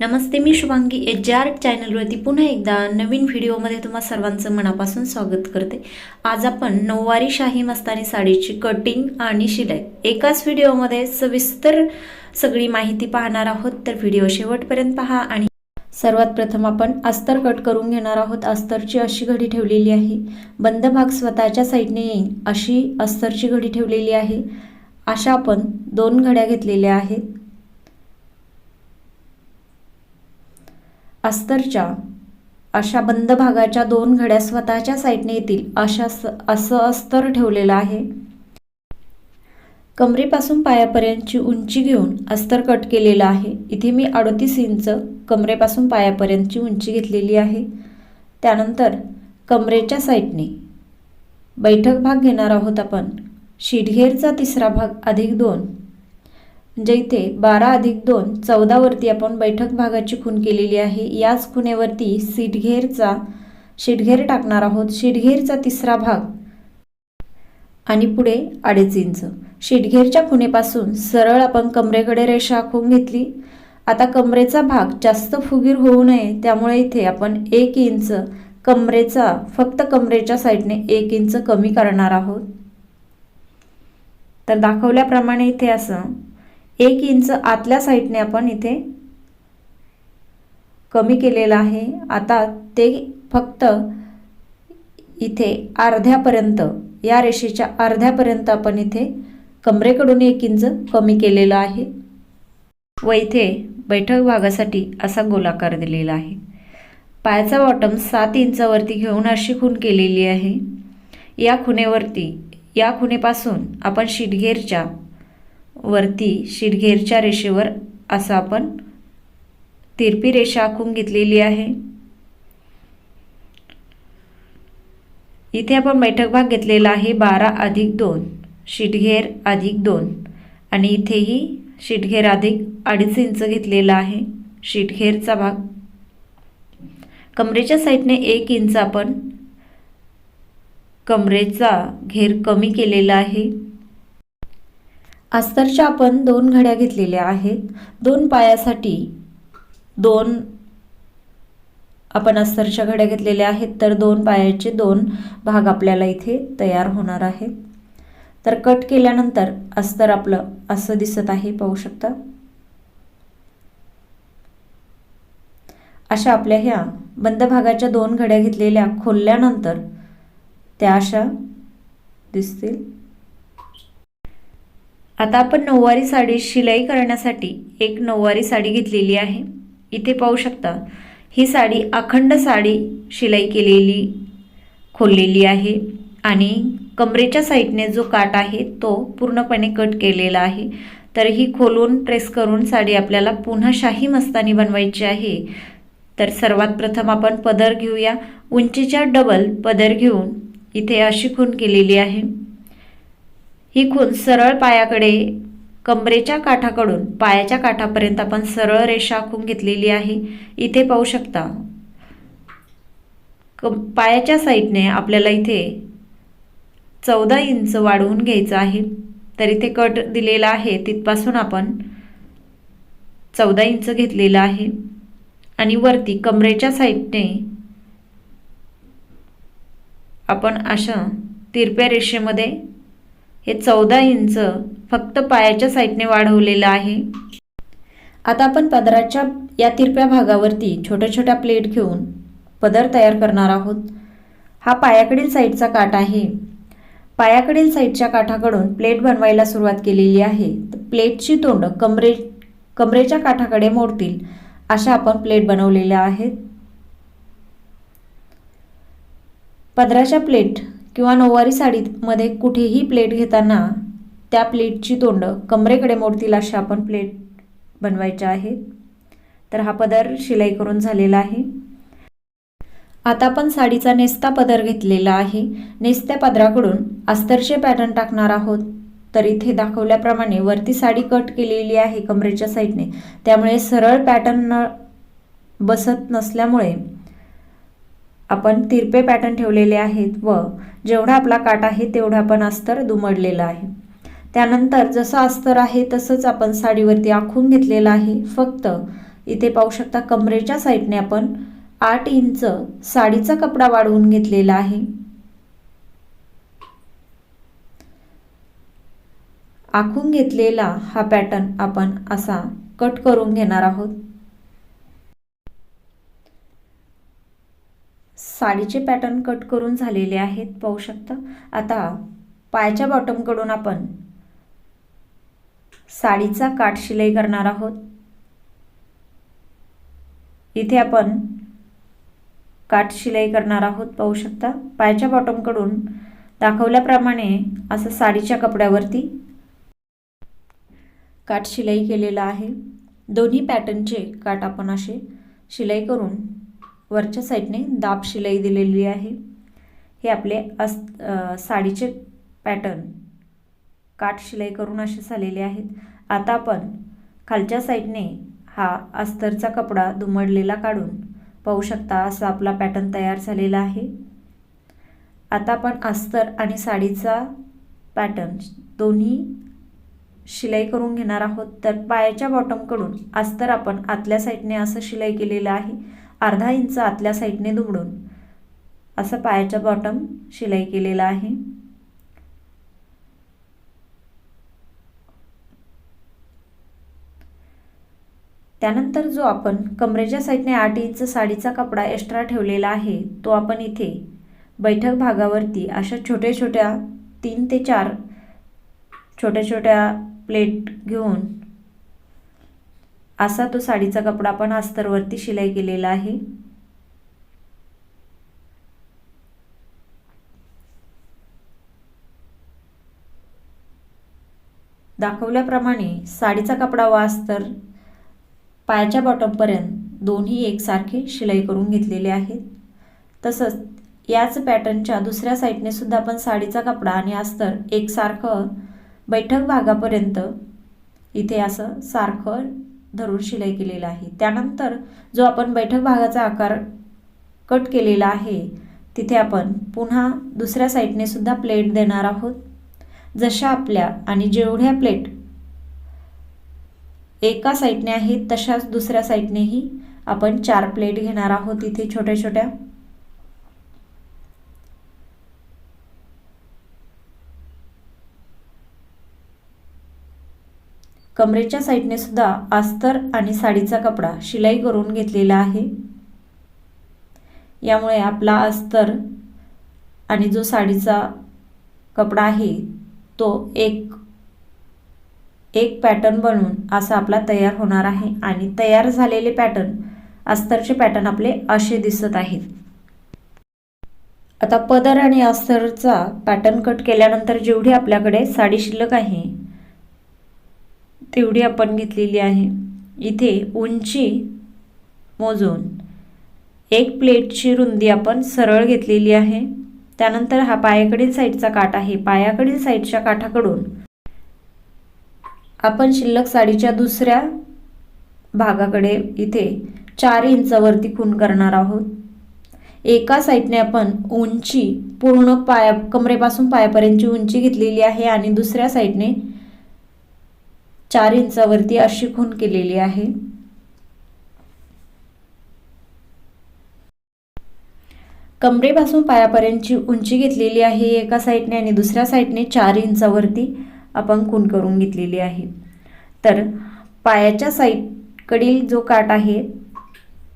नमस्ते मी Shubhangi. H J R चॅनलवरती पुन्हा एकदा नवीन व्हिडिओमध्ये तुम्हा सर्वांचं मनापासून स्वागत करते. आज आपण नऊवारी शाही मस्तानी साडीची कटिंग आणि शिलाई. एकाच व्हिडिओमध्ये सविस्तर सगळी माहिती पाहणार आहोत तर व्हिडिओ शेवटपर्यंत पहा आणि सर्वात प्रथम आपण अस्तर कट करून घेणार आहोत. अस्तरची अशी घडी ठेवलेली आहे. बंद भाग स्वतःच्या साईडने येईल अशी अस्तरची घडी ठेवलेली आहे. अशा आपण दोन घड्या घेतलेल्या आहेत. अस्तरच्या अशा बंद भागाच्या दोन घड्या स्वतःच्या साईडने येतील अशा स असं अस्तर ठेवलेलं आहे. कमरेपासून पायापर्यंतची उंची घेऊन अस्तर कट केलेलं आहे. इथे मी अडतीस इंच कमरेपासून पायापर्यंतची उंची घेतलेली आहे. त्यानंतर कमरेच्या साईडने बैठक भाग घेणार आहोत आपण. शिडघेरचा तिसरा भाग अधिक दोन म्हणजे इथे बारा अधिक दोन चौदावरती आपण बैठक भागाची खून केलेली आहे. याच खुनेवरती सीटघेरचा शीटघेर टाकणार आहोत. शीटघेरचा तिसरा भाग. आणि पुढे अडीच इंच. शीटघेरच्या खुनेपासून सरळ आपण कमरेकडे रेषा आखून घेतली. आता कमरेचा भाग जास्त फुगीर होऊ नये त्यामुळे इथे आपण एक इंच कमरेचा फक्त कमरेच्या साईडने एक इंच कमी करणार आहोत. तर दाखवल्याप्रमाणे इथे असं एक इंच आतल्या साईडने आपण इथे कमी केलेलं आहे. आता ते फक्त इथे अर्ध्यापर्यंत या रेषेच्या अर्ध्यापर्यंत आपण इथे कमरेकडून एक इंच कमी केलेलं आहे व इथे बैठक भागासाठी असा गोलाकार दिलेला आहे. पायाचा बॉटम सात इंचावरती घेऊन अशी खून केलेली आहे. या खुणेवरती या खुणेपासून आपण शिटघेरच्या वरती शिडघेरच्या रेषेवर असं आपण तिरपी रेषा आखून घेतलेली आहे. इथे आपण बैठक भाग घेतलेला आहे बारा अधिक दोन शिटघेर अधिक दोन. आणि इथेही शिटघेर अधिक अडीच इंच घेतलेला आहे. शिटघेरचा भाग. कमरेच्या साईडने एक इंच आपण कमरेचा घेर कमी केलेला आहे. अस्तरच्या आपण दोन घड्या घेतलेल्या आहेत. दोन पायासाठी दोन आपण अस्तरच्या घड्या घेतलेल्या आहेत. तर दोन पायाचे दोन भाग आपल्याला इथे तयार होणार आहेत. तर कट केल्यानंतर अस्तर आपलं असं दिसत आहे पाहू शकता. अशा आपल्या ह्या बंद भागाच्या दोन घड्या घेतलेल्या खोलल्यानंतर त्या अशा दिसतील. आता आपण नऊवारी साडी शिलाई करण्यासाठी एक नऊवारी साडी घेतलेली आहे. इथे पाहू शकता ही साडी अखंड साडी शिलाई केलेली खोललेली आहे आणि कमरेच्या साईडने जो काट आहे तो पूर्णपणे कट केलेला आहे. तर ही खोलून प्रेस करून साडी आपल्याला पुन्हा शाही मस्तानी बनवायची आहे. तर सर्वात प्रथम आपण पदर घेऊया. उंचीच्या डबल पदर घेऊन इथे अशी खून केलेली आहे. ही खून सरळ पायाकडे कमरेच्या काठाकडून पायाच्या काठापर्यंत आपण सरळ रेषा आखून घेतलेली आहे. इथे पाहू शकता. क पायाच्या साईडने आपल्याला इथे चौदा इंच वाढवून घ्यायचं आहे. तर इथे कट दिलेला आहे. तिथपासून आपण चौदा इंच घेतलेला आहे. आणि वरती कमरेच्या साईडने आपण अशा तिरप्या रेषेमध्ये हे चौदा इंच फक्त पायाच्या साईडने वाढवलेलं आहे. आता आपण पदराच्या या तिरप्या भागावरती छोट्या छोट्या प्लेट घेऊन पदर तयार करणार आहोत. हा पायाकडील साईडचा काठ आहे. पायाकडील साईडच्या काठाकडून प्लेट बनवायला सुरुवात केलेली आहे. प्लेटची तोंड कमरे कमरेच्या काठाकडे मोडतील अशा आपण प्लेट बनवलेल्या आहेत. पदराच्या प्लेट किंवा नऊवारी साडीमध्ये कुठेही प्लेट घेताना त्या प्लेटची तोंडं कमरेकडे मोडतील अशा आपण प्लेट बनवायच्या आहेत तर हा पदर शिलाई करून झालेला आहे. आता आपण साडीचा नेस्ता पदर घेतलेला आहे. नेस्त्या पदराकडून अस्तरचे पॅटर्न टाकणार आहोत. तर इथे दाखवल्याप्रमाणे वरती साडी कट केलेली आहे कमरेच्या साईडने. त्यामुळे सरळ पॅटर्न बसत नसल्यामुळे आपण तिरपे पॅटर्न ठेवलेले आहेत व जेवढा आपला काट आहे तेवढा आपण अस्तर दुमडलेलं आहे. त्यानंतर जसं अस्तर आहे तसंच आपण साडीवरती आखून घेतलेलं आहे. फक्त इथे पाहू शकता कमरेच्या साईडने आपण आठ इंच साडीचा कपडा वाढवून घेतलेला आहे. आखून घेतलेला हा पॅटर्न आपण असा कट करून घेणार आहोत. साडीचे पॅटर्न कट करून झालेले आहेत पाहू शकता. आता पायाच्या बॉटमकडून आपण साडीचा काठ शिलाई करणार आहोत. इथे आपण काठ शिलाई करणार आहोत पाहू शकता. पायाच्या बॉटमकडून दाखवल्याप्रमाणे असं साडीच्या कपड्यावरती काठ शिलाई केलेला आहे. दोन्ही पॅटर्नचे काठ आपण असे शिलाई करून वरच्या साईडने दाब शिलाई दिलेली आहे. हे आपले अस साडीचे पॅटर्न. काठ शिलाई करून असे झालेले आहेत. आता आपण खालच्या साईडने हा अस्तरचा कपडा दुमडलेला काढून पाहू शकता असा आपला पॅटर्न तयार झालेला आहे. आता आपण अस्तर आणि साडीचा पॅटर्न दोन्ही शिलाई करून घेणार आहोत. तर पायाच्या बॉटमकडून अस्तर आपण आतल्या साईडने असं शिलाई केलेलं आहे. अर्धा इंच आतल्या साईडने दुमडून असं पायाच्या बॉटम शिलाई केलेलं आहे. त्यानंतर जो आपण कमरेच्या साईडने आठ इंच साडीचा कपडा एक्स्ट्रा ठेवलेला आहे तो आपण इथे बैठक भागावरती अशा छोट्या छोट्या तीन ते चार छोट्या छोट्या प्लेट घेऊन असा तो साडीचा कपडा आपण अस्तरवरती शिलाई केलेला आहे. दाखवल्याप्रमाणे साडीचा कपडा व अस्तर पायाच्या बॉटमपर्यंत दोन्ही एकसारखे शिलाई करून घेतलेले आहेत. तसंच याच पॅटर्नच्या दुसऱ्या साईडने सुद्धा आपण साडीचा कपडा आणि अस्तर एकसारखं बैठक भागापर्यंत इथे असं सारखं धरून शिलाई केलेलं आहे. त्यानंतर जो आपण बैठक भागाचा आकार कट केलेला आहे तिथे आपण पुन्हा दुसऱ्या साईडने सुद्धा प्लेट देणार आहोत. जशा आपल्या आणि जेवढ्या प्लेट एका साईडने आहेत तशाच दुसऱ्या साईडनेही आपण चार प्लेट घेणार आहोत. इथे छोट्या छोट्या कमरेच्या साईडने सुद्धा अस्तर आणि साडीचा कपडा शिलाई करून घेतलेला आहे. यामुळे आपला अस्तर आणि जो साडीचा कपडा आहे तो एक एक पॅटर्न बनवून असा आपला तयार होणार आहे आणि तयार झालेले पॅटर्न अस्तरचे पॅटर्न आपले असे दिसत आहेत. आता पदर आणि अस्तरचा पॅटर्न कट केल्यानंतर जेवढी आपल्याकडे साडी शिल्लक आहे तेवढी आपण घेतलेली आहे. इथे उंची मोजून एक प्लेटची रुंदी आपण सरळ घेतलेली आहे. त्यानंतर हा पायाकडील साईडचा काठ आहे. पायाकडील साईडच्या काठाकडून आपण शिल्लक साडीच्या दुसऱ्या भागाकडे इथे चार इंचावरती खून करणार आहोत. एका साईडने आपण उंची पूर्ण पाया कमरेपासून पायापर्यंतची उंची घेतलेली आहे आणि दुसऱ्या साईडने चार इंचावरती अशी खून केलेली आहे. कमरेपासून पायापर्यंतची उंची घेतलेली आहे एका साईडने आणि दुसऱ्या साईडने चार इंचावरती आपण खून करून घेतलेली आहे. तर पायाच्या साईडकडील जो काठ आहे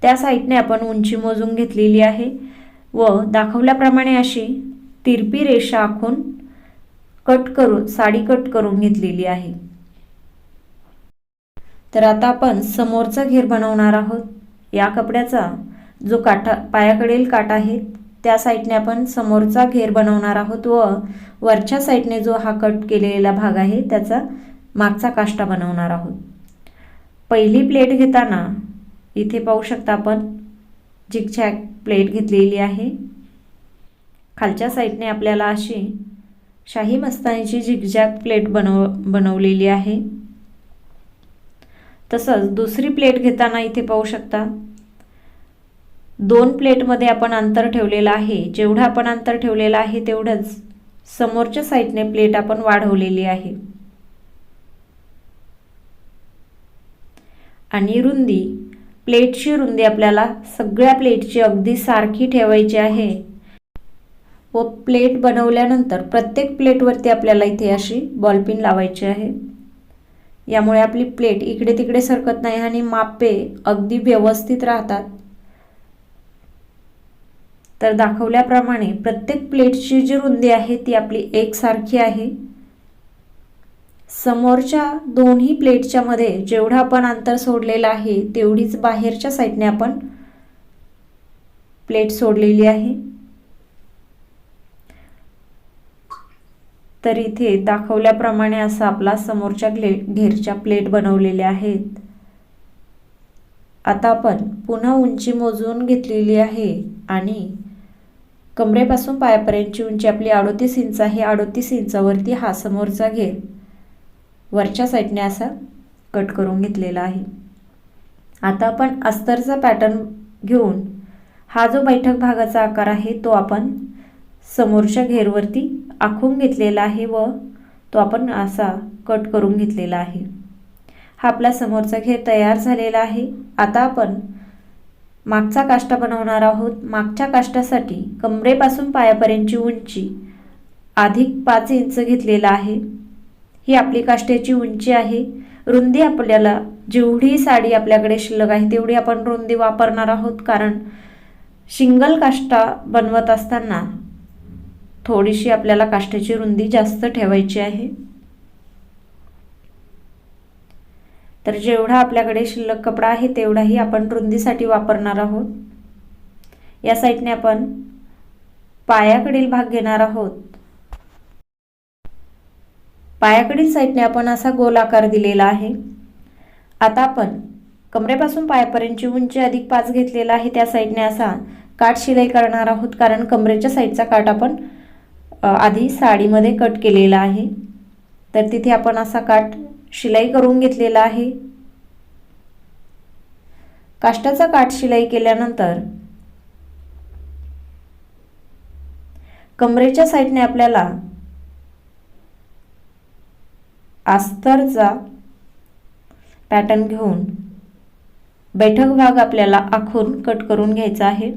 त्या साईडने आपण उंची मोजून घेतलेली आहे व दाखवल्याप्रमाणे अशी तिरपी रेषा आखून कट करून साडी कट करून घेतलेली आहे. तर आता आपण समोरचा घेर बनवणार आहोत. या कपड्याचा जो काठा पायाकडील काठ आहे त्या साईडने आपण समोरचा घेर बनवणार आहोत व वरच्या साईडने जो हा कट केलेला भाग आहे त्याचा मागचा काष्टा बनवणार आहोत. पहिली प्लेट घेताना इथे पाहू शकता आपण झिकझॅक प्लेट घेतलेली आहे. खालच्या साईडने आपल्याला अशी शाही मस्तानीची झिकझॅक प्लेट बनव बनवलेली आहे. तसंच दुसरी प्लेट घेताना इथे पाहू शकता. दोन प्लेटमध्ये आपण अंतर ठेवलेलं आहे. जेवढं आपण अंतर ठेवलेलं आहे तेवढंच समोरच्या साईडने प्लेट आपण वाढवलेली आहे. आणि रुंदी. प्लेटची रुंदी आपल्याला सगळ्या प्लेटची अगदी सारखी ठेवायची आहे. व प्लेट बनवल्यानंतर प्रत्येक प्लेटवरती आपल्याला इथे अशी बॉलपिन लावायची आहे. यामुळे आपली प्लेट इकडे तिकडे सरकत नाही आणि मापे अगदी व्यवस्थित राहतात. तर दाखवल्याप्रमाणे प्रत्येक प्लेटची जी रुंदी आहे ती आपली एकसारखी आहे. समोरच्या दोन्ही प्लेटच्या मध्ये जेवढं आपण अंतर सोडलेलं आहे तेवढीच बाहेरच्या साईडने आपण प्लेट सोडलेली आहे. तर इथे दाखवल्याप्रमाणे असा आपला समोरच्या ग्ले घेरच्या प्लेट बनवलेल्या आहेत. आता आपण पुन्हा उंची मोजून घेतलेली आहे आणि कमरेपासून पायापर्यंतची उंची आपली अडोतीस इंच आहे अडोतीस इंचावरती हा समोरचा घेर वरच्या साईडने असा कट करून घेतलेला आहे. आता आपण अस्तरचा पॅटर्न घेऊन हा जो बैठक भागाचा आकार आहे तो आपण समोरच्या घेरवरती आखून घेतलेला आहे व तो आपण असा कट करून घेतलेला आहे. हा आपला समोरचा घेर तयार झालेला आहे. आता आपण मागचा काष्टा बनवणार आहोत. मागच्या काष्टासाठी कमरेपासून पायापर्यंतची उंची अधिक पाच इंच घेतलेला आहे. ही आपली काष्ट्याची उंची आहे. रुंदी आपल्याला जेवढी साडी आपल्याकडे शिल्लक आहे तेवढी आपण रुंदी वापरणार आहोत. कारण शिंगल काष्टा बनवत असताना थोडीशी आपल्याला काष्ट्याची रुंदी जास्त ठेवायची आहे. तर जेवढा आपल्याकडे शिल्लक कपडा आहे तेवढाही आपण रुंदीसाठी वापरणार आहोत. या साईडने आपण पायाकडील भाग घेणार आहोत. पायाकडील साईडने आपण असा गोल आकार दिलेला आहे. आता आपण कमरेपासून पायापर्यंतची उंची अधिक पाच घेतलेला आहे त्या साईडने असा काठ शिलाई करणार आहोत कारण कमरेच्या साईडचा काठ आपण आधी साडीमध्ये कट केलेला आहे. तर तिथे आपण असा काठ शिलाई करून घेतलेला आहे. काष्टाचा काठ शिलाई केल्यानंतर कमरेच्या साईडने आपल्याला आस्तरचा पॅटर्न घेऊन बैठक भाग आपल्याला आखून कट करून घ्यायचा आहे.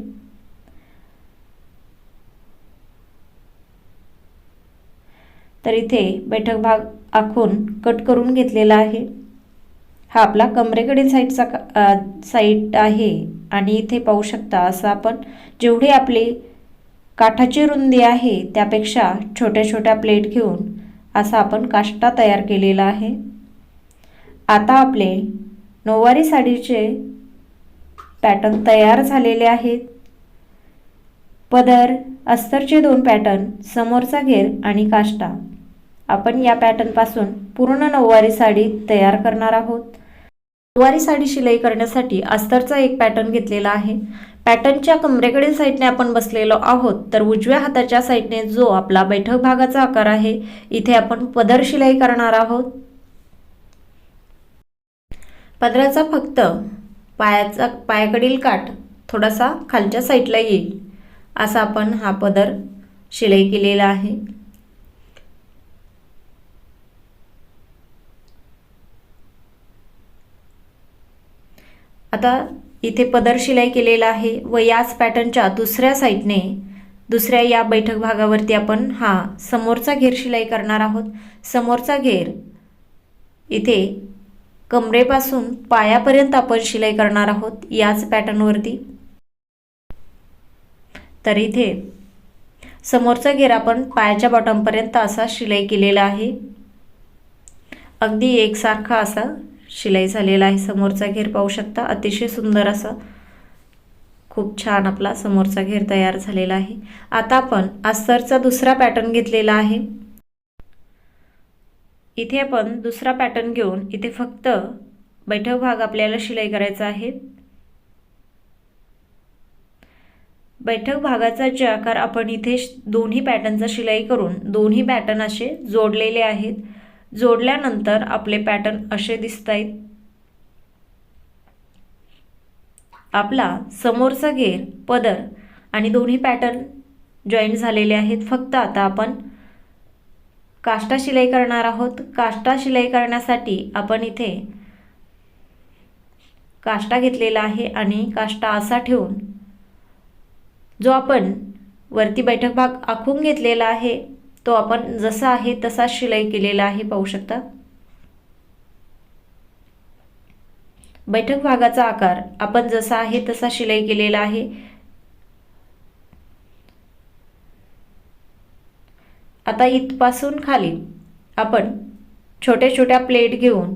तर इथे बैठक भाग आखून कट करून घेतलेला आहे. हा आपला कमरेकडील साईडचा साईड आहे आणि इथे पाहू शकता असं आपण जेवढी आपली काठाची रुंदी आहे त्यापेक्षा छोट्या छोट्या प्लेट घेऊन असा आपण काष्टा तयार केलेला आहे. आता आपले नऊवारी साडीचे पॅटर्न तयार झालेले आहेत. पदर अस्तरचे दोन पॅटर्न समोरचा घेर आणि काष्टा. आपण या पॅटर्नपासून पूर्ण नऊवारी साडी तयार करणार आहोत. नऊवारी साडी शिलाई करण्यासाठी अस्तरचा एक पॅटर्न घेतलेला आहे. पॅटर्नच्या कमरेकडील साईडने आपण बसलेलो आहोत तर उजव्या हाताच्या साईडने जो आपला बैठक भागाचा आकार आहे इथे आपण पदर शिलाई करणार आहोत. पदराचा फक्त पायाचा पायाकडील काठ थोडासा खालच्या साईडला येईल. असा आपण हा पदर शिलाई केलेला आहे. आता इथे पदर शिलाई केलेला आहे व याच पॅटर्नच्या दुसऱ्या साईडने दुसऱ्या या बैठक भागावरती आपण हा समोरचा घेर शिलाई करणार आहोत. समोरचा घेर इथे कमरेपासून पायापर्यंत आपण शिलाई करणार आहोत याच पॅटर्नवरती. तर इथे समोरचा घेर आपण पायाच्या बॉटमपर्यंत असा शिलाई केलेला आहे. अगदी एकसारखा असा शिलाई झालेला आहे. समोरचा घेर पाहू शकता. अतिशय सुंदर असा खूप छान आपला समोरचा घेर तयार झालेला आहे. आता आपण अस्तरचा दुसरा पॅटर्न घेतलेला आहे. इथे आपण दुसरा पॅटर्न घेऊन इथे फक्त बैठक भाग आपल्याला शिलाई करायचा आहे. बैठक भागाचा जे आकार आपण इथे दोन्ही पॅटर्नचा शिलाई करून दोन्ही पॅटर्न असे जोडलेले आहेत. जोडल्यानंतर आपले पॅटर्न असे दिसत आहेत आपला समोरचा घेर पदर आणि दोन्ही पॅटर्न जॉईंट झालेले आहेत. फक्त आता आपण काष्टा शिलाई करणार आहोत. काष्टा शिलाई करण्यासाठी आपण इथे काष्टा घेतलेला आहे आणि काष्टा असा ठेवून जो आपण वरती बैठक भाग आखून घेतलेला आहे तो आपण जसा आहे तसा शिलाई केलेला आहे पाहू शकता. बैठक भागाचा आकार आपण जसा आहे तसा शिलाई केलेला आहे. आता इथपासून खाली आपण छोट्या छोट्या प्लेट घेऊन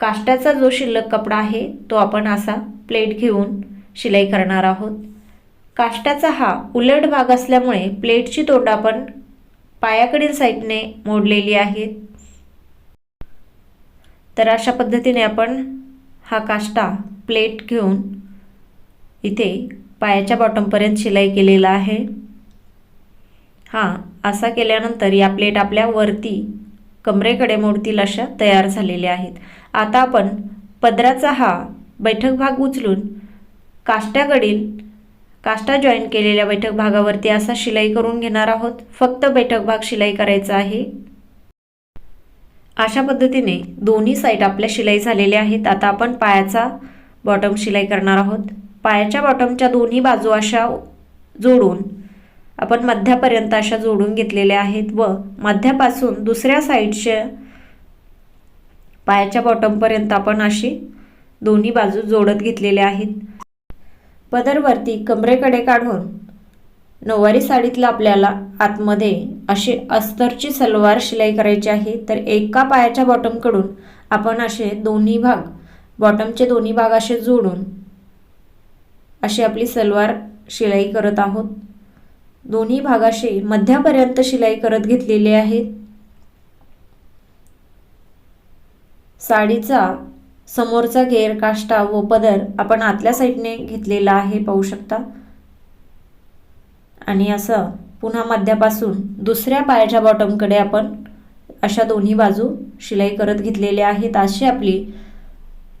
काष्टाचा जो शिल्लक कपडा आहे तो आपण असा प्लेट घेऊन शिलाई करणार आहोत. काष्टाचा हा उलट भाग असल्यामुळे प्लेटची तोंड आपण पायाकडील साईडने मोडलेली आहेत. तर अशा पद्धतीने आपण हा काष्टा प्लेट घेऊन इथे पायाच्या बॉटमपर्यंत शिलाई केलेला आहे. हां असा केल्यानंतर या प्लेट आपल्या वरती कमरेकडे मोडतील अशा तयार झालेल्या आहेत. आता आपण पदराचा हा बैठक भाग उचलून काष्ट्याकडील काष्टा जॉईन केलेल्या बैठक भागावरती असा शिलाई करून घेणार आहोत. फक्त बैठक भाग शिलाई करायचा आहे. अशा पद्धतीने दोन्ही साईड आपल्या शिलाई झालेल्या आहेत. आता आपण पायाचा बॉटम शिलाई करणार आहोत. पायाच्या बॉटमच्या दोन्ही बाजू अशा जोडून आपण मध्यापर्यंत अशा जोडून घेतलेल्या आहेत व मध्यापासून दुसऱ्या साईडच्या पायाच्या बॉटमपर्यंत आपण अशी दोन्ही बाजू जोडत घेतलेल्या आहेत. पदरवरती कमरेकडे काढून नऊवारी साडीतलं आपल्याला आतमध्ये अशी अस्तरची सलवार शिलाई करायची आहे तर एका पायाच्या बॉटमकडून आपण असे दोन्ही भाग बॉटमचे दोन्ही भाग असे जोडून अशी आपली सलवार शिलाई करत आहोत. दोन्ही भागाशी मध्यापर्यंत शिलाई करत घेतलेली आहे साडीचा समोरचा घेर काष्टा व पदर आपण आतल्या साईडने घेतलेला आहे पाहू शकता. आणि असं पुन्हा मध्यापासून दुसऱ्या पायाच्या बॉटमकडे आपण अशा दोन्ही बाजू शिलाई करत घेतलेल्या आहेत. अशी आपली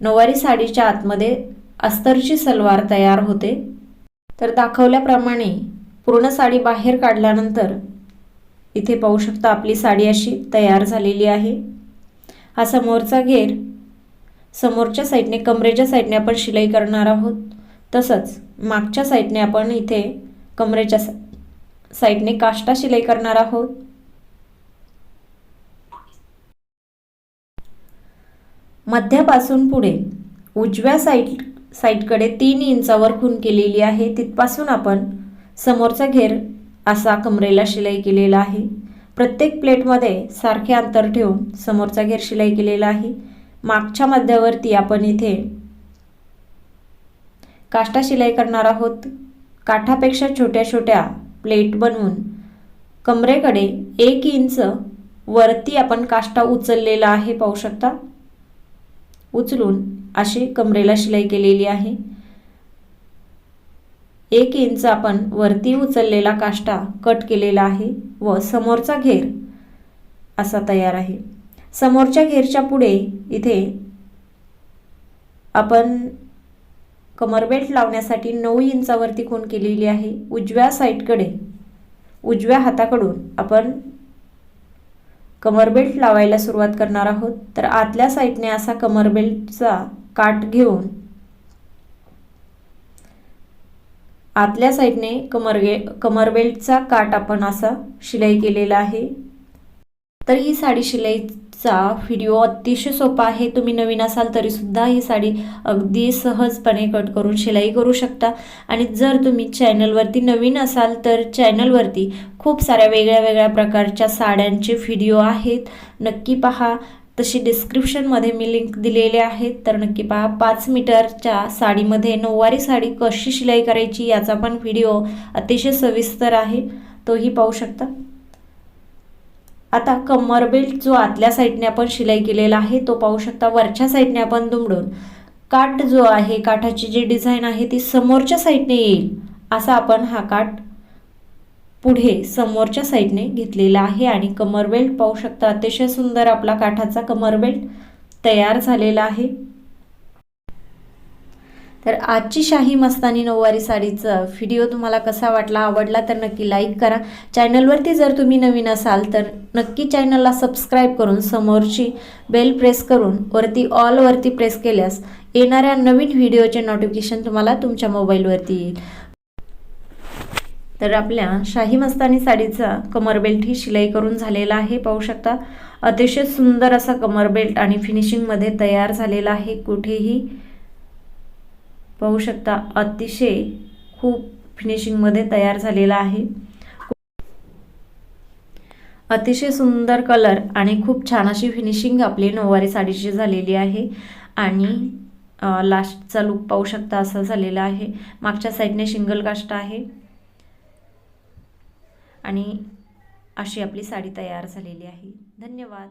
नऊवारी साडीच्या आतमध्ये अस्तरची सलवार तयार होते. तर दाखवल्याप्रमाणे पूर्ण साडी बाहेर काढल्यानंतर इथे पाहू शकता आपली साडी अशी तयार झालेली आहे. हा समोरचा घेर समोरच्या साईडने कमरेच्या साईडने आपण शिलाई करणार आहोत. तसंच मागच्या साईडने आपण इथे कमरेच्या साईडने काष्टा शिलाई करणार आहोत. मध्यापासून पुढे उजव्या साईड साईडकडे तीन इंचावर खून केलेली आहे. तिथपासून आपण समोरचा घेर असा कमरेला शिलाई केलेला आहे. प्रत्येक प्लेटमध्ये सारखे अंतर ठेवून समोरचा घेर शिलाई केलेला आहे. मागच्या मध्यावरती आपण इथे काष्टा शिलाई करणार आहोत. काठापेक्षा छोट्या छोट्या प्लेट बनवून कमरेकडे एक इंच वरती आपण काष्टा उचललेला आहे पाहू शकता. उचलून अशी कमरेला शिलाई केलेली आहे. एक इंच आपण वरती उचललेला काष्टा कट केलेला आहे व समोरचा घेर असा तयार आहे. समोरच्या घेरच्या पुढे इथे आपण कमरबेल्ट लावण्यासाठी नऊ इंचावरती खून केलेली आहे. उजव्या साईडकडे उजव्या हाताकडून आपण कमरबेल्ट लावायला सुरुवात करणार आहोत. तर आतल्या साईडने असा कमरबेल्टचा काठ घेऊन आतल्या साईडने कमरगे कमरबेल्टचा काट आपण असा शिलाई केलेला आहे. तर ही साडी शिलाई चा व्हिडिओ अतिशय सोपा आहे. तुम्ही नवीन असाल तरीसुद्धा ही साडी अगदी सहजपणे कट करून शिलाई करू शकता. आणि जर तुम्ही चॅनलवरती नवीन असाल तर चॅनलवरती खूप साऱ्या वेगळ्या वेगळ्या प्रकारच्या साड्यांचे व्हिडिओ आहेत. नक्की पहा. तशी डिस्क्रिप्शनमध्ये मी लिंक दिलेले आहेत. तर नक्की पहा. पाच मीटरच्या साडीमध्ये नऊवारी साडी कशी शिलाई करायची याचा पण व्हिडिओ अतिशय सविस्तर आहे. तोही पाहू शकता. आता कमर बेल्ट जो आतल्या साईडने आपण शिलाई केलेला आहे तो पाहू शकता वरच्या साईडने आपण दुमडून. काठ जो आहे काठाची जी डिझाईन आहे ती समोरच्या साईडने येईल असा आपण हा काठ पुढे समोरच्या साईडने घेतलेला आहे. आणि कमर बेल्ट पाहू शकता अतिशय सुंदर आपला काठाचा कमर बेल्ट तयार झालेला आहे. तर आजची शाही मस्तानी नऊवारी साडीचा व्हिडिओ तुम्हाला कसा वाटला आवडला तर नक्की लाईक करा. चॅनलवरती जर तुम्ही नवीन असाल तर नक्की चॅनलला सबस्क्राईब करून समोरची बेल प्रेस करून वरती ऑलवरती प्रेस केल्यास येणाऱ्या नवीन व्हिडिओचे नोटिफिकेशन तुम्हाला तुमच्या मोबाईलवरती येईल. तर आपल्या शाही मस्तानी साडीचा कमर बेल्ट ही शिलाई करून झालेला आहे. पाहू शकता अतिशय सुंदर असा कमर बेल्ट आणि फिनिशिंगमध्ये तयार झालेला आहे. कुठेही पाहू शकता अतिशय खूप फिनिशिंगमध्ये तयार झालेला आहे. अतिशय सुंदर कलर आणि खूप छान अशी फिनिशिंग आपली नऊवारी साडीची झालेली आहे. आणि लास्टचा लुक पाहू शकता असा झालेला आहे. मागच्या साईडने शिंगल काष्ट आहे. आणि अशी आपली साडी तयार झालेली आहे. धन्यवाद.